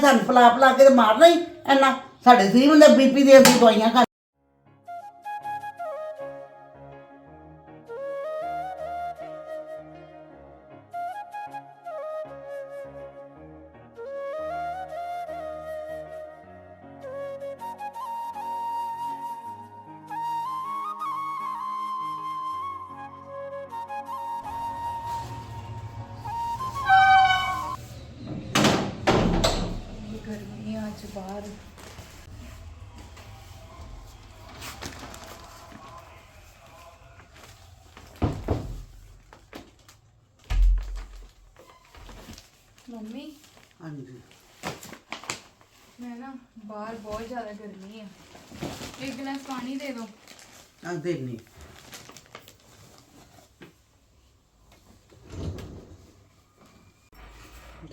ਸਾਨੂੰ ਪਲਾ ਪਲਾ ਕੇ ਤੇ ਮਾਰਨਾ ਹੀ ਇੰਨਾ। ਸਾਡੇ ਸਰੀਰ ਹੁੰਦੇ ਬੀਪੀ ਦੀਆਂ ਅਸੀਂ ਦਵਾਈਆਂ ਖਾ ਹਾਂਜੀ ਮੈਂ ਨਾ ਬਾਹਰ ਬਹੁਤ ਜ਼ਿਆਦਾ ਗਰਮੀ ਆ। ਇੱਕ ਗਲਾਸ ਪਾਣੀ ਦੇ ਦਿਓ ਆ ਦੇਣੀ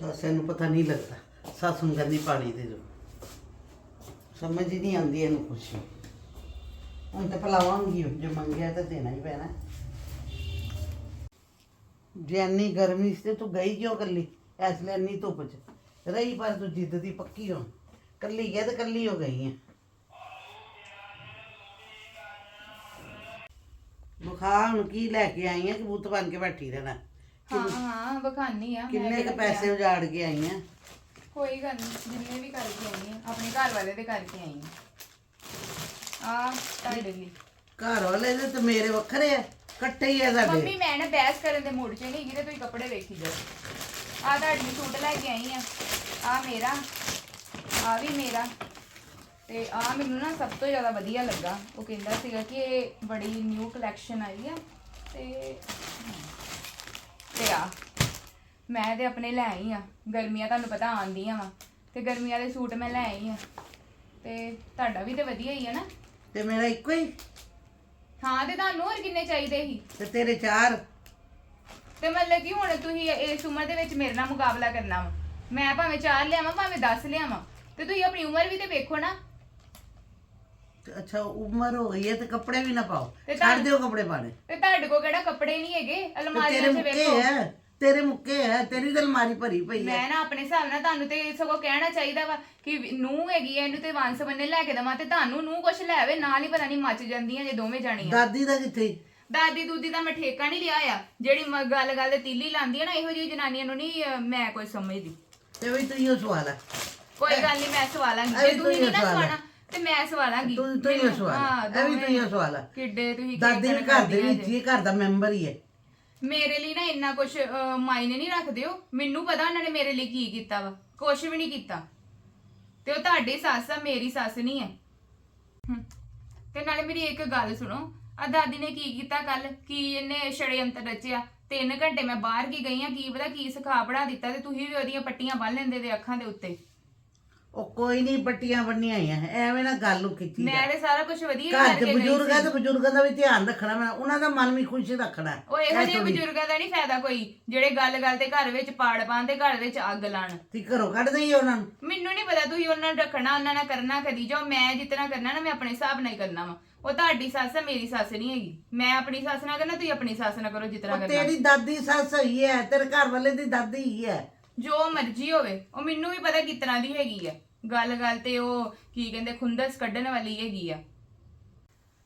ਦੱਸ ਇਹਨੂੰ ਪਤਾ ਨਹੀਂ ਲੱਗਦਾ। ਸੱਸ ਨੂੰ ਕਹਿੰਦੀ ਪਾਣੀ ਦੇ ਦਿਓ ਸਮਝ ਹੀ ਨਹੀਂ ਆਉਂਦੀ ਇਹਨੂੰ ਕੁਛ। ਹੁਣ ਤਾਂ ਪਲਾਵਾਂਗੀ ਜੇ ਮੰਗਿਆ ਤਾਂ ਦੇਣਾ ਹੀ ਪੈਣਾ। ਜੇ ਇੰਨੀ ਗਰਮੀ ਸੀ ਤੇ ਤੂੰ ਗਈ ਕਿਉਂ ਕੱਲੀ ਇਸ ਲਈ ਇੰਨੀ ਧੁੱਪ 'ਚ। ਰਹੀ ਪਰ ਤੂੰ ਜਿੱਦ ਦੀ ਪੱਕੀ ਹੋ। ਕੱਲੀ ਗਿਆ ਤੇ ਕੱਲੀ ਹੋ ਗਈ ਹੈ। ਬੁਖਾਰ ਹੁਣ ਕੀ ਲੈ ਕੇ ਆਈ ਹੈ ਕਬੂਤ ਬਣ ਕੇ ਬੈਠੀ ਰਹਿਣਾ। ਹਾਂ ਹਾਂ ਬਖਾਨੀ ਆ ਮੈਂ ਕਿੰਨੇ ਕ ਪੈਸੇ ਉਜਾੜ ਕੇ ਆਈ ਹੈ ਕੋਈ ਗੱਲ ਨਹੀਂ ਜਿੰਨੇ ਵੀ ਕਰਕੇ ਆਈ ਆ ਆਪਣੇ ਘਰ ਵਾਲੇ ਦੇ ਕਰਕੇ ਆਈ ਆ। ਆ ਤੁਹਾਡੇ ਲਈ। ਘਰ ਵਾਲੇ ਦੇ ਤੇ ਮੇਰੇ ਵੱਖਰੇ ਆ ਇਕੱਠੇ ਹੀ ਆ ਸਾਡੇ। ਮੰਮੀ ਮੈਂ ਨਾ ਬਹਿਸ ਕਰਨ ਦੇ ਮੂਡ 'ਚ ਨਹੀਂ ਹੈਗੀ ਤੇ ਤੁਸੀਂ ਕੱਪੜੇ ਵੇਖੀ ਜਾਓ। ਆ ਤੁਹਾਡੇ ਸੂਟ ਲੈ ਕੇ ਆਈ ਆ। ਆ ਮੇਰਾ ਆ ਵੀ ਮੇਰਾ। ਤੇ ਆ ਮੈਨੂੰ ਨਾ ਸਭ ਤੋਂ ਜ਼ਿਆਦਾ ਵਧੀਆ ਲੱਗਾ। ਉਹ ਕਹਿੰਦਾ ਸੀਗਾ ਕਿ ਇਹ ਬੜੀ ਨਿਊ ਕਲੈਕਸ਼ਨ ਆਈ ਆ। ਤੇ ਤੇ ਆ ਮੈਂ ਤੇ ਆਪਣੇ ਲੈ ਆਈ ਆ। ਗਰਮੀਆਂ ਤੁਹਾਨੂੰ ਪਤਾ ਆਉਂਦੀਆਂ ਵਾ। ਤੇ ਗਰਮੀਆਂ ਦੇ ਸੂਟ ਮੈਂ ਲੈ ਆਈ ਆ। ਤੇ ਤੁਹਾਡਾ ਵੀ ਤੇ ਵਧੀਆ ਹੀ ਆ ਨਾ। ਤੇ ਮੇਰਾ ਇੱਕੋ ਹੀ? ਹਾਂ ਤੇ ਤੁਹਾਨੂੰ ਹੋਰ ਕਿੰਨੇ ਚਾਹੀਦੇ ਸੀ? ਤੇ ਤੇਰੇ ਚਾਰ? ਤੇ ਮਤਲਬ ਕਿ ਹੁਣ ਤੁਸੀਂ ਇਸ ਉਮਰ ਦੇ ਵਿੱਚ ਮੇਰੇ ਨਾਲ ਮੁਕਾਬਲਾ ਕਰਨਾ ਵਾ। ਮੈਂ ਭਾਵੇਂ 4 ਲਿਆਵਾਂ ਭਾਵੇਂ 10 ਲਿਆਵਾਂ ਤੇ ਤੁਸੀਂ ਆਪਣੀ ਉਮਰ ਵੀ ਤੇ ਵੇਖੋ ਨਾ। ਤੇ ਅੱਛਾ ਉਮਰ ਹੋ ਗਈ ਹੈ ਤੇ ਕੱਪੜੇ ਵੀ ਨਾ ਪਾਓ। ਤੇ ਛੱਡ ਦਿਓ ਕੱਪੜੇ ਪਾਣੇ ਤੇ ਤੁਹਾਡੇ ਕੋਲ ਕਿਹੜਾ ਕੱਪੜੇ ਨਹੀਂ ਹੈਗੇ? ਤੇ ਅਲਮਾਰੀਆਂ ਤੇਰੇ 'ਚ ਮੁੱਕੇ ਵੇਖੋ। ਹੈ ਤੇਰੇ ਮੁੱਕੇ ਹੈ ਤੇਰੀ ਤਾਂ ਅਲਮਾਰੀ ਭਰੀ ਪਈ ਹੈ। ਮੈਂ ਨਾ ਆਪਣੇ ਹਿਸਾਬ ਨਾਲ ਤੁਹਾਨੂੰ ਤੇ ਸਗੋਂ ਕਹਿਣਾ ਚਾਹੀਦਾ ਵਾ ਕਿ ਨੂੰ ਹੈਗੀ ਐ ਇਹਨੂੰ ਤੇ ਵੰਸ ਬੰਨੇ ਲੈ ਕੇ ਦਵਾਂ ਤੇ ਤੁਹਾਨੂੰ ਨੂੰ ਕੁਛ ਲੈ ਆਵੇ ਨਾਲ ਹੀ ਪਤਾ ਨਹੀਂ ਮੱਚ ਜਾਂਦੀਆਂ ਜੇ ਦੋਵੇਂ ਜਾਣੀਆਂ। ਦਾਦੀ ਦਾ ਕਿੱਥੇ? ਦਾਦੀ ਦੂਦੀ ਦਾ ਮੈਂ ਠੇਕਾ ਨਹੀਂ ਲਿਆ ਆ। ਜਿਹੜੀ ਮ- ਗੱਲ ਗੱਲ ਤੇ ਤੀਲੀ ਲਾਉਂਦੀ ਆ ਨਾ ਇਹੋ ਜਿਹੀ ਜਨਾਨੀਆਂ ਨੂੰ ਨਹੀਂ ਅਹ, ਮੈਂ ਕੋਈ ਸਮਝਦੀ। ਤੇ ਵੀ ਤੂੰ ਹੀ ਸਵਾਲ ਹੈ ਕੋਈ ਗੱਲ ਨਹੀਂ ਮੈਂ ਸਵਾਲਾਂਗੀ ਜੇ ਵੀ ਤੁਸੀਂ ਨਹੀਂ ਨਾ ਸਵਾਲ ਹੈ। ਸਵਾਣਾ ਤੇ ਮੈਂ ਸਵਾਲਾਂਗੀ ਤੂੰ ਤੂੰ ਹੀ ਮੈਨੂੰ- ਸਵਾਲ ਹਾਂ, ਹੈ ਇਹ ਵੀ ਤੂੰ ਹੀ ਦੋਵੇਂ ਸਵਾਲ ਹੈ ਕਿੱਡੇ ਤੁਸੀਂ ਦਾਦੀ ਵੀ ਘਰ ਦੇ ਵਿੱਚ ਹੀ ਘਰ ਦਾ ਮੈਂਬਰ ਹੀ ਹੈ। ਮੇਰੇ ਲਈ ਨਾ ਇੰਨਾ ਕੁਝ ਮਾਇਨੇ ਨਹੀਂ ਰੱਖਦੇ ਹੋ ਮੈਨੂੰ ਪਤਾ ਉਹਨਾਂ ਨੇ ਮੇਰੇ ਲਈ ਕੀ ਕੀਤਾ ਵਾ। ਕੁਝ ਵੀ ਨਹੀਂ ਕੀਤਾ। ਤੇ ਉਹ ਤੁਹਾਡੀ ਸੱਸ ਆ ਮੇਰੀ ਸੱਸ ਨਹੀਂ ਹੈ। ਹਮ, ਤੇ ਨਾਲੇ ਮੇਰੀ ਇੱਕ ਗੱਲ ਸੁਣੋ। ਆ ਦਾਦੀ ਨੇ ਕੀ ਕੀਤਾ ਕੱਲ ਕੀ ਇਹਨੇ ਛੜਯੰਤਰ ਰਚਿਆ ਤਿੰਨ ਘੰਟੇ ਮੈਂ ਬਾਹਰ ਕੀ ਗਈ ਆ? ਕੀ ਪਤਾ ਕੀ ਸਿਖਾ ਪੜਾ ਦਿੱਤਾ ਤੇ ਤੁਸੀਂ ਵੀ ਉਹਦੀਆਂ ਪੱਟੀਆਂ ਬੰਨ ਲੈਂਦੇ ਤੇ ਅੱਖਾਂ ਦੇ ਉੱਤੇ। ਉਹ ਕੋਈ ਨਹੀਂ ਪੱਟੀਆਂ ਬੰਨੀਆਂ ਹੋਈਆਂ ਐਵੇਂ ਨਾ ਗੱਲ ਨੂੰ ਕੀਤੀ ਮੈਂ ਤੇ ਸਾਰਾ ਕੁਝ ਵਧੀਆ ਘਰ ਕਰਕੇ ਦੇ ਗਈ ਬਜ਼ੁਰਗ ਤੇ ਬਜ਼ੁਰਗਾਂ ਦਾ ਵੀ ਧਿਆਨ ਰੱਖਣਾ ਮੈਂ। ਉਹਨਾਂ ਦਾ ਮਨ ਵੀ ਖੁਸ਼ ਰੱਖਣਾ। ਉਹ ਇਹੋ ਜਿਹੇ ਬਜ਼ੁਰਗਾਂ ਦਾ ਨਹੀਂ ਫਾਇਦਾ ਕੋਈ ਜਿਹੜੇ ਗੱਲ ਗੱਲ ਤੇ ਘਰ ਵਿੱਚ ਪਾੜ ਪਾਣ ਤੇ ਘਰ ਵਿੱਚ ਅੱਗ ਲਾਣ ਤੇ ਘਰੋਂ ਕੱਢ ਦਈ ਉਹਨਾਂ ਨੂੰ। ਮੈਨੂੰ ਨਹੀਂ ਪਤਾ ਤੁਸੀਂ ਉਹਨਾਂ ਨੂੰ ਰੱਖਣਾ ਉਹਨਾਂ ਨਾਲ ਕਰਨਾ ਕਦੀ ਜੋ ਮੈਂ ਜਿਤਨਾ ਕਰਨਾ ਨਾ ਮੈਂ ਆਪਣੇ ਹਿਸਾਬ ਨਾਲ ਹੀ ਕਰਨਾ ਵਾ। ਉਹ ਤੁਹਾਡੀ ਸੱਸ ਹੈ ਮੇਰੀ ਸੱਸ ਨਹੀਂ ਹੈਗੀ। ਮੈਂ ਆਪਣੀ ਸੱਸ ਨਾਲ ਕਰਨਾ ਤੁਸੀਂ ਆਪਣੀ ਸੱਸ ਨਾਲ ਕਰੋ ਜਿਤਨਾ ਉਹ ਕਰਨਾ। ਤੇਰੀ ਦਾਦੀ ਸੱਸ ਹੀ ਹੈ ਤੇਰੇ ਘਰ ਵਾਲੇ ਦੀ ਦਾਦੀ ਹੀ ਹੈ ਜੋ ਮਰਜ਼ੀ ਹੋਵੇ ਉਹ ਮੈਨੂੰ ਵੀ ਪਤਾ ਕਿਤਨਾ ਦੀ ਹੈਗੀ ਆ ਗੱਲ ਗੱਲ ਤੇ ਉਹ ਕੀ ਕਹਿੰਦੇ ਖੁੰਦਸ ਕੱਢਣ ਵਾਲੀ ਹੈਗੀ ਆ।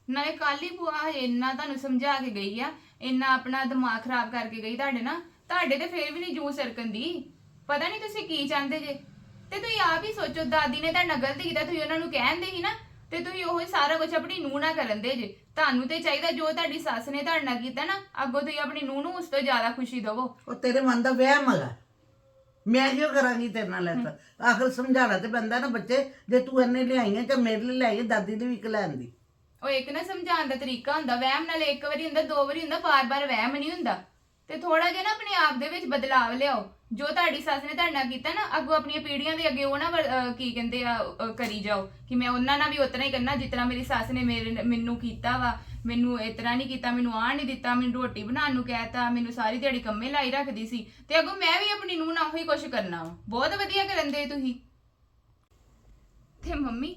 ਨਾਲੇ ਕੱਲ ਹਜੇ ਇੰਨਾ ਤੁਹਾਨੂੰ ਸਮਝਾ ਕੇ ਗਈ ਆ ਇੰਨਾ ਆਪਣਾ ਦਿਮਾਗ ਖਰਾਬ ਕਰਕੇ ਗਈ ਤੁਹਾਡੇ ਨਾਲ ਤੁਹਾਡੇ ਤੇ ਫੇਰ ਵੀ ਨਹੀਂ ਜੂ ਸਰਕਣ ਦੀ। ਪਤਾ ਨਹੀਂ ਤੁਸੀਂ ਕੀ ਚਾਹੁੰਦੇ ਜੇ। ਤੇ ਤੁਸੀਂ ਆਪ ਹੀ ਸੋਚੋ ਦਾਦੀ ਨੇ ਤੁਹਾਡੇ ਨਾਲ ਗਲਤੀ ਕੀਤਾ ਤੁਸੀਂ ਉਹਨਾਂ ਨੂੰ ਕਹਿੰਦੇ ਹੀ ਨਾ ਤੇ ਤੁਸੀਂ ਉਹ ਸਾਰਾ ਕੁਝ ਆਪਣੀ ਨੂੰਹ ਨਾਲ ਕਰਨ ਦੇ ਜੇ। ਤੁਹਾਨੂੰ ਤੇ ਚਾਹੀਦਾ ਜੋ ਤੁਹਾਡੀ ਸੱਸ ਨੇ ਤੁਹਾਡੇ ਨਾਲ ਕੀਤਾ ਨਾ ਅੱਗੋਂ ਤੁਸੀਂ ਆਪਣੀ ਨੂੰਹ ਨੂੰ ਉਸ ਤੋਂ ਜ਼ਿਆਦਾ ਖੁਸ਼ੀ ਦਿਵੋ। ਉਹ ਤੇਰੇ ਮਨ ਦਾ ਵਹਿਮ ਹੈਗਾ। ਮੈਂ ਕਿਉਂ ਕਰਾਂਗੀ ਤੇਰੇ ਨਾਲ ਲੈਤਾ ਆਖਰ ਸਮਝਾਣਾ ਤੇ ਬੰਦਾ ਨਾ ਬੱਚੇ ਜੇ ਤੂੰ ਇੰਨੇ ਲਿਆਈਆਂ ਤੇ ਮੇਰੇ ਲਈ ਲਿਆਈ ਦਾਦੀ ਦੀ ਵੀ ਇੱਕ ਲੈਣ ਦੀ। ਉਹ ਇੱਕ ਨਾ ਸਮਝਾਉਣ ਦਾ ਤਰੀਕਾ ਹੁੰਦਾ ਵਹਿਮ ਨਾਲ ਇੱਕ ਵਾਰੀ ਹੁੰਦਾ ਦੋ ਵਾਰੀ ਹੁੰਦਾ ਬਾਰ-ਬਾਰ ਵਹਿਮ ਨਹੀਂ ਹੁੰਦਾ। ਤੇ ਥੋੜਾ ਜਿਹਾ ਨਾ ਆਪਣੇ ਆਪ ਦੇ ਵਿੱਚ ਬਦਲਾਵ ਲਿਆਓ। ਜੋ ਤੁਹਾਡੀ ਸੱਸ ਨੇ ਤੁਹਾਡੇ ਨਾਲ ਕੀਤਾ ਨਾ, ਅੱਗੋਂ ਆਪਣੀਆਂ ਪੀੜ੍ਹੀਆਂ ਦੇ ਅੱਗੇ ਉਹ ਨਾ ਵਰ- ਅਹ ਕੀ ਕਹਿੰਦੇ ਆ, ਅਹ ਕਰੀ ਜਾਓ ਕਿ ਮੈਂ ਉਹਨਾਂ ਨਾਲ ਵੀ ਉਤਨਾ ਹੀ ਕਰਨਾ ਜਿਤਨਾ ਮੇਰੀ ਸੱਸ ਨੇ ਮੇਰੇ ਮੈਨੂੰ ਕੀਤਾ ਵਾ, ਮੈਨੂੰ ਇਤਨਾ ਨਹੀਂ ਕੀਤਾ, ਮੈਨੂੰ ਆਹ ਨਹੀਂ ਦਿੱਤਾ, ਮੈਨੂੰ ਰੋਟੀ ਬਣਾਉਣ ਨੂੰ ਕਹਿਤਾ, ਮੈਨੂੰ ਸਾਰੀ ਦਿਹਾੜੀ ਕੰਮੇ ਲਾਈ ਰੱਖਦੀ ਸੀ ਤੇ ਅੱਗੋਂ ਮੈਂ ਵੀ ਆਪਣੀ ਨੂੰਹ ਨਾਲ ਉਹੀ ਕੁਛ ਕਰਨਾ ਵਾ। ਬਹੁਤ ਵਧੀਆ ਕਰਨ ਦੇ ਤੁਸੀਂ। ਤੇ ਮੰਮੀ,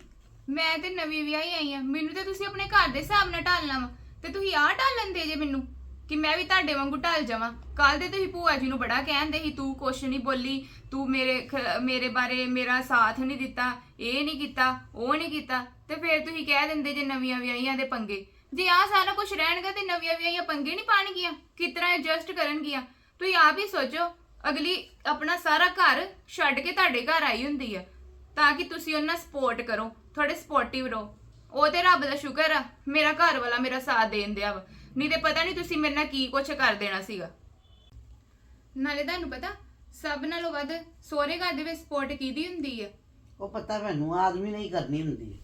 ਮੈਂ ਤੇ ਨਵੀਂ ਵਿਆਹੀ ਆਈ ਆ, ਮੈਨੂੰ ਤੇ ਤੁਸੀਂ ਆਪਣੇ ਘਰ ਦੇ ਹਿਸਾਬ ਨਾਲ ਢਾਲਣਾ ਵਾ, ਤੇ ਤੁਸੀਂ ਆਹ ਢਾਲਣ ਦੇ ਜੇ ਮੈਨੂੰ। ਕਿ ਮੈਂ ਵੀ ਤੁਹਾਡੇ ਵਾਂਗੂ ਢਲ ਜਾਵਾਂ। ਕੱਲ ਦੇ ਤੁਸੀਂ ਭੂਆ ਜੀ ਨੂੰ ਬੜਾ ਕਹਿੰਦੇ ਸੀ, ਤੂੰ ਕੁਛ ਨਹੀਂ ਬੋਲੀ, ਤੂੰ ਮੇਰੇ ਮੇਰੇ ਬਾਰੇ ਮੇਰਾ ਸਾਥ ਨਹੀਂ ਦਿੱਤਾ, ਇਹ ਨਹੀਂ ਕੀਤਾ, ਉਹ ਨਹੀਂ ਕੀਤਾ। ਤੇ ਫਿਰ ਤੁਸੀਂ ਕਹਿ ਦਿੰਦੇ ਜੇ ਨਵੀਆਂ ਵਿਆਹੀਆਂ ਦੇ ਪੰਗੇ। ਜੇ ਆ ਸਾਰਾ ਕੁਝ ਰਹਿਣਗਾ ਤੇ ਨਵੀਆਂ ਵਿਆਹੀਆਂ ਪੰਗੇ ਨਹੀਂ ਪਾਣਗੀਆਂ, ਕਿਤਨਾ ਐਡਜਸਟ ਕਰਨਗੀਆਂ। ਤੁਸੀਂ ਆਪ ਹੀ ਸੋਚੋ, ਅਗਲੀ ਆਪਣਾ ਸਾਰਾ ਘਰ ਛੱਡ ਕੇ ਤੁਹਾਡੇ ਘਰ ਆਈ ਹੁੰਦੀ ਆ, ਤਾਂ ਕਿ ਤੁਸੀਂ ਉਹਨਾਂ ਸਪੋਰਟ ਕਰੋ ਥੋੜੇ ਸਪੋਰਟਿਵ ਰਹੋ। ਉਹ ਤੇ ਰੱਬ ਦਾ ਸ਼ੁਕਰ ਆ, ਮੇਰਾ ਘਰ ਵਾਲਾ ਮੇਰਾ ਸਾਥ ਦੇਣ ਦਿਆ ਵਾ। ਨਹੀਂ ਤੇ ਪਤਾ ਨਹੀਂ ਤੁਸੀਂ ਮੇਰੇ ਨਾਲ ਕੀ ਕੁਛ ਕਰ ਦੇਣਾ ਸੀਗਾ। ਨਾਲੇ ਤੁਹਾਨੂੰ ਪਤਾ ਸਭ ਨਾਲੋਂ ਵੱਧ ਸਹੁਰੇ ਘਰ ਦੇ ਵਿੱਚ ਸਪੋਰਟ ਕਿਹਦੀ ਹੁੰਦੀ ਆ? ਉਹ ਪਤਾ ਮੈਨੂੰ ਆਦਮੀ ਨਹੀਂ ਕਰਨੀ ਹੁੰਦੀ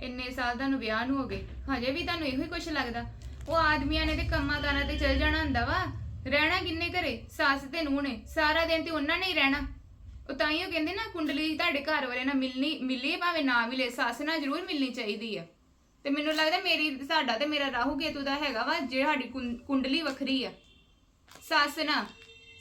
ਇੰਨੇ ਸਾਲ ਤੁਹਾਨੂੰ ਵਿਆਹ ਨੂੰ ਹੋ ਗਏ ਹਜੇ ਵੀ ਤੁਹਾਨੂੰ ਇਹੋ ਹੀ ਕੁਛ ਲੱਗਦਾ। ਉਹ ਆਦਮੀਆਂ ਨੇ ਤੇ ਕੰਮਾਂ ਕਾਰਾਂ ਤੇ ਚਲ ਜਾਣਾ ਹੁੰਦਾ ਵਾ। ਰਹਿਣਾ ਕਿੰਨੇ ਘਰੇ? ਸੱਸ ਤੇ ਨੂੰਹ ਨੇ ਸਾਰਾ ਦਿਨ ਤੇ ਉਹਨਾਂ ਨੇ ਹੀ ਰਹਿਣਾ। ਉਹ ਤਾਂ ਹੀ ਉਹ ਕਹਿੰਦੇ ਨਾ ਕੁੰਡਲੀ ਤੁਹਾਡੇ ਘਰ ਵਾਲੇ ਨਾਲ ਮਿਲਣੀ ਮਿਲੀ ਭਾਵੇਂ ਨਾ ਮਿਲੇ ਸੱਸ ਨਾਲ ਜ਼ਰੂਰ ਮਿਲਣੀ ਚਾਹੀਦੀ ਆ। ਤੇ ਮੈਨੂੰ ਲੱਗਦਾ ਮੇਰੀ ਸਾਡਾ ਤੇ ਮੇਰਾ ਰਾਹੂ ਕੇਤੂ ਦਾ ਹੈਗਾ ਵਾ ਜੇ ਸਾਡੀ ਕੁੰ- ਕੁੰਡਲੀ ਵੱਖਰੀ ਆ। ਸੱਸ ਨਾ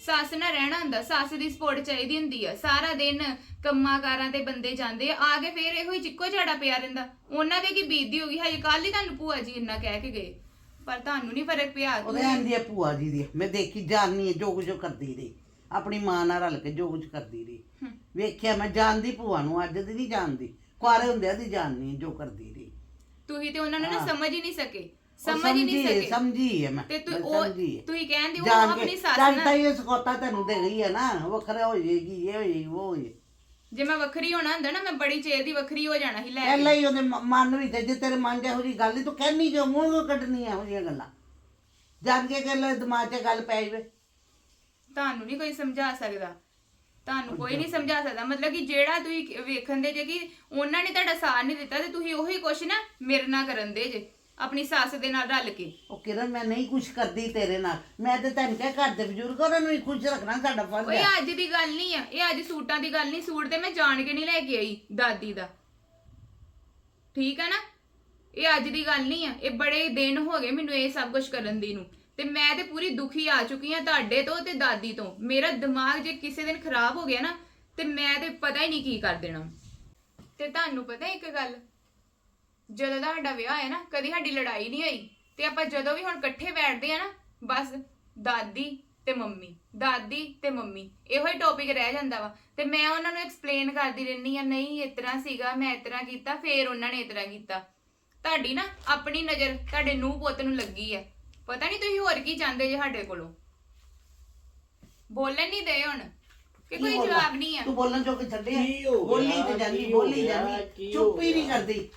ਸੱਸ ਨਾ ਰਹਿਣਾ ਹੁੰਦਾ ਸੱਸ ਦੀ ਸਪੋਰਟ ਚਾਹੀਦੀ ਹੁੰਦੀ ਆ। ਸਾਰਾ ਦਿਨ ਕੰਮਾਂ ਕਾਰਾਂ ਤੇ ਬੰਦੇ ਜਾਂਦੇ ਆ ਆ ਕੇ ਫੇਰ ਇਹੋ ਹੀ ਚਿੱਕੋ ਝਾੜਾ ਪਿਆ ਰਹਿੰਦਾ। ਉਹਨਾਂ ਦੇ ਕੀ ਬੀਤਦੀ ਹੋਗੀ ਹਜੇ ਕੱਲ ਹੀ ਤੁਹਾਨੂੰ ਭੂਆ ਜੀ ਇੰਨਾ ਕਹਿ ਕੇ ਗਏ। ਪਰ ਤੁਹਾਨੂੰ ਨਹੀਂ ਫ਼ਰਕ ਪਿਆ ਉਹਦੇ ਆਂਦੀ ਹੈ ਭੂਆ ਜੀ ਦੀ ਮੈਂ ਦੇਖੀ ਜਾਣੀ ਹੈ ਜੋ ਕੁਝ ਉਹ ਕਰਦੀ ਰਹੀ। ਆਪਣੀ ਮਾਂ ਨਾਲ ਰਲ ਕੇ ਜੋ ਕੁਝ ਕਰਦੀ ਰਹੀ। ਵੇਖਿਆ ਮੈਂ ਜਾਣਦੀ ਭੂਆ ਨੂੰ ਅੱਜ ਦੀ ਨਹੀਂ ਜਾਣਦੀ। ਕੁਆਰੇ ਹੁੰਦਿਆਂ ਦੀ ਜਾਣਨੀ ਜੋ ਕਰਦੀ ਰਹੀ। ਤੁਸੀਂ ਤੇ ਉਹਨਾਂ ਨੂੰ ਨਾ ਹਾਂ। ਸਮਝ ਹੀ ਨਹੀਂ ਸਕੇ ਉਹ ਸਮਝ ਹੀ ਨਹੀਂ ਸਮਝੀ ਸਕੇ। ਸਮਝੀ ਹੈ ਮੈਂ ਤੇ ਤੂੰ ਮੈਂ ਉਹ ਸਮਝੀ ਹੈ। ਤੁਸੀਂ ਕਹਿੰਦੇ ਉਹ ਜਾਣ ਆਪਣੀ ਸੱਸ ਤਾਂ ਨਾਲ ਇਹ ਸਕੋਤਾ ਤੈਨੂੰ ਦੇ ਗਈ ਹੈ ਨਾ ਵੱਖਰਾ ਹੋ ਜਾਏਗੀ ਇਹ ਹੋ ਜਾਏਗੀ ਉਹ ਹੋ ਜਾਏਗੀ। ਜੇ ਮੈਂ ਵੱਖਰੀ ਹੋਣਾ ਹੁੰਦਾ ਨਾ ਮੈਂ ਬੜੀ ਚੇਰ ਦੀ ਵੱਖਰੀ ਹੋ ਜਾਣਾ ਸੀ ਲੈ ਕੇ। ਪਹਿਲਾਂ ਹੀ ਉਹਦੇ ਮ- ਮਨ ਵਿੱਚ ਹੈ, ਜੇ ਤੇਰੇ ਮਨ 'ਚ ਇਹੋ ਜਿਹੀ ਗੱਲ ਹੀ ਤੂੰ ਕਹਿਨੀ ਕਿਉਂ ਮੂੰਹ ਕਿਉਂ ਕੱਢਣੀ ਇਹੋ ਜਿਹੀਆਂ ਗੱਲਾਂ? ਜਾਣ ਕੇ ਲੈ ਦਿਮਾਗ 'ਚ ਗੱਲ ਪੈ ਜਾਵੇ। ਤੁਹਾਨੂੰ ਨਹੀਂ ਕੋਈ ਸਮਝਾ ਸਕਦਾ। ਤੁਹਾਨੂੰ ਕੋਈ ਨਹੀਂ ਸਮਝਾ ਸਕਦਾ। ਮਤਲਬ ਕਿ ਜਿਹੜਾ ਤੁਸੀਂ ਵੇਖਣ ਦੇ ਜੇ ਕਿ ਉਹਨਾਂ ਨੇ ਤੁਹਾਡਾ ਸਾਥ ਨਹੀਂ ਦਿੱਤਾ ਤੇ ਤੁਸੀਂ ਉਹੀ ਕੁਛ ਨਾ ਮੇਰੇ ਨਾਲ ਕਰਨ ਦੇ ਜੇ ਆਪਣੀ ਸੱਸ ਦੇ ਨਾਲ ਰਲ ਕੇ। ਉਹ ਕਿਰਨ ਮੈਂ ਨਹੀਂ ਕੁਛ ਕਰਦੀ ਤੇਰੇ ਨਾਲ। ਮੈਂ ਤੇ ਤੈਨੂੰ ਕਿਹਾ ਘਰ ਦੇ ਬਜ਼ੁਰਗ ਉਹਨਾਂ ਨੂੰ ਵੀ ਖੁਸ਼ ਰੱਖਣਾ ਸਾਡਾ ਫਰਜ਼ ਓਏ ਹੈ ਅੱਜ ਦੀ ਗੱਲ ਨਹੀਂ ਆ। ਇਹ ਅੱਜ ਸੂਟਾਂ ਦੀ ਗੱਲ ਨਹੀਂ। ਸੂਟ ਤੇ ਮੈਂ ਜਾਣ ਕੇ ਨਹੀਂ ਲੈ ਕੇ ਆਈ ਦਾਦੀ ਦਾ। ਠੀਕ ਆ ਨਾ? ਇਹ ਅੱਜ ਦੀ ਗੱਲ ਨਹੀਂ ਆ। ਇਹ ਬੜੇ ਦਿਨ ਹੋ ਗਏ ਮੈਨੂੰ ਇਹ ਸਭ ਕੁਝ ਕਰਨ ਦੀ ਨੂੰ। ਤੇ ਮੈਂ ਤੇ ਪੂਰੀ ਦੁਖੀ ਆ ਚੁੱਕੀ ਆ ਤੁਹਾਡੇ ਤੋਂ ਤੇ ਦਾਦੀ ਤੋਂ। ਮੇਰਾ ਦਿਮਾਗ ਜੇ ਕਿਸੇ ਦਿਨ ਖਰਾਬ ਹੋ ਗਿਆ ਨਾ, ਤੇ ਮੈਂ ਤੇ ਪਤਾ ਹੀ ਨਹੀਂ ਕੀ ਕਰ ਦੇਣਾ। ਤੇ ਤੁਹਾਨੂੰ ਪਤਾ ਇੱਕ ਗੱਲ, ਜਦੋਂ ਦਾ ਸਾਡਾ ਵਿਆਹ ਹੈ ਨਾ, ਕਦੀ ਸਾਡੀ ਲੜਾਈ ਨਹੀਂ ਹੋਈ, ਤੇ ਆਪਾਂ ਜਦੋਂ ਵੀ ਹੁਣ ਇਕੱਠੇ ਬੈਠਦੇ ਆ ਨਾ, ਬਸ ਦਾਦੀ ਤੇ ਮੰਮੀ, ਦਾਦੀ ਤੇ ਮੰਮੀ, ਇਹੋ ਹੀ ਟੌਪਿਕ ਰਹਿ ਜਾਂਦਾ ਵਾ। ਤੇ ਮੈਂ ਉਹਨਾਂ ਨੂੰ ਐਕਸਪਲੇਨ ਕਰਦੀ ਰਹਿੰਦੀ ਆ, ਨਹੀਂ, ਇਸ ਤਰ੍ਹਾਂ ਸੀਗਾ, ਮੈਂ ਇਸ ਤਰ੍ਹਾਂ ਕੀਤਾ, ਫੇਰ ਉਹਨਾਂ ਨੇ ਇਸ ਤਰ੍ਹਾਂ ਕੀਤਾ। ਤੁਹਾਡੀ ਨਾ ਆਪਣੀ ਨਜ਼ਰ, ਤੁਹਾਡੇ ਨੂੰਹ ਪੁੱਤ ਨੂੰ ਲੱਗੀ ਆ। ਪਤਾ ਨਹੀਂ ਤੁਸੀਂ ਹੋਰ ਕੀ ਚਾਹੁੰਦੇ ਜੇ ਸਾਡੇ ਕੋਲੋਂ? ਬੋਲਣ ਨਹੀਂ ਦੇ ਹੁਣ ਕਿ ਕੋਈ ਬੋਲਾਂ? ਜਵਾਬ ਨਹੀਂ ਆ। ਤੂੰ ਬੋਲਣ ਚੋਂ ਕਿ ਛੱਡਿਆ ਕੀ ਹੋ ਬੋਲੀ ਗਿਆ? ਤੇ ਜਾਂਦੀ ਕੀ ਹੋ ਬੋਲੀ ਗਿਆ? ਜਾਂਦੀ। ਕੀ ਚੁੱਪ ਹੋ ਨਹੀਂ ਗਿਆ? ਕਰਦੀ।